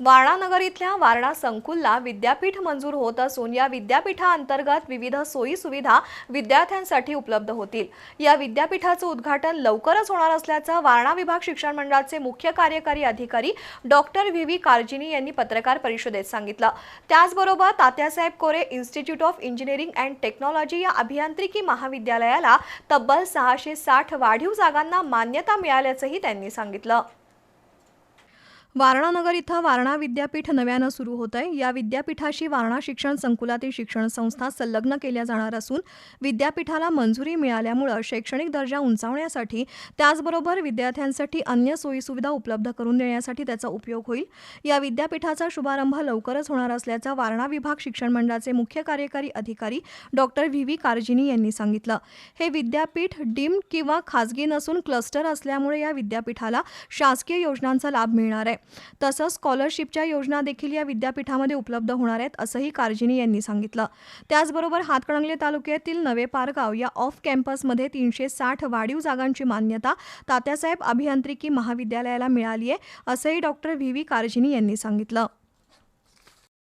वारणानगर इथल्या वारणा संकुलला विद्यापीठ मंजूर होत असून या विद्यापीठाअंतर्गत विविध सोयी सुविधा विद्यार्थ्यांसाठी उपलब्ध होतील. या विद्यापीठाचं उद्घाटन लवकरच होणार असल्याचं वारणा विभाग शिक्षण मंडळाचे मुख्य कार्यकारी अधिकारी डॉक्टर व्ही. व्ही. कार्जिनी यांनी पत्रकार परिषदेत सांगितलं. त्याचबरोबर Tatyasaheb Kore institute of engineering and technology या अभियांत्रिकी महाविद्यालयाला तब्बल सहाशे साठ वाढीव जागांना मान्यता मिळाल्याचंही त्यांनी सांगितलं. वारणानगर इथं वारणा विद्यापीठ नव्यानं सुरू होत आहे या विद्यापीठाशी वारणा शिक्षण संकुलातील शिक्षण संस्था संलग्न केल्या जाणार असून विद्यापीठाला मंजुरी मिळाल्यामुळं शैक्षणिक दर्जा उंचावण्यासाठी त्याचबरोबर विद्यार्थ्यांसाठी अन्य सोयीसुविधा उपलब्ध करून देण्यासाठी त्याचा उपयोग होईल. या विद्यापीठाचा शुभारंभ लवकरच होणार असल्याचं वारणा विभाग शिक्षण मंडळाचे मुख्य कार्यकारी अधिकारी डॉक्टर व्ही. व्ही. कारजिनी यांनी सांगितलं. हे विद्यापीठ डीम्ड किंवा खाजगी नसून क्लस्टर असल्यामुळे या विद्यापीठाला शासकीय योजनांचा लाभ मिळणार आहे. आहे तसंच स्कॉलरशिपच्या योजना देखील या विद्यापीठामध्ये उपलब्ध होणार आहेत असंही कारजिनी यांनी सांगितलं. त्याचबरोबर हातकणंगले तालुक्यातील नवे पारगाव या ऑफ कॅम्पसमध्ये तीनशे साठ वाढीव जागांची मान्यता तात्यासाहेब अभियांत्रिकी महाविद्यालयाला मिळाली आहे असंही डॉक्टर व्ही व्ही कार्जिनी यांनी सांगितलं.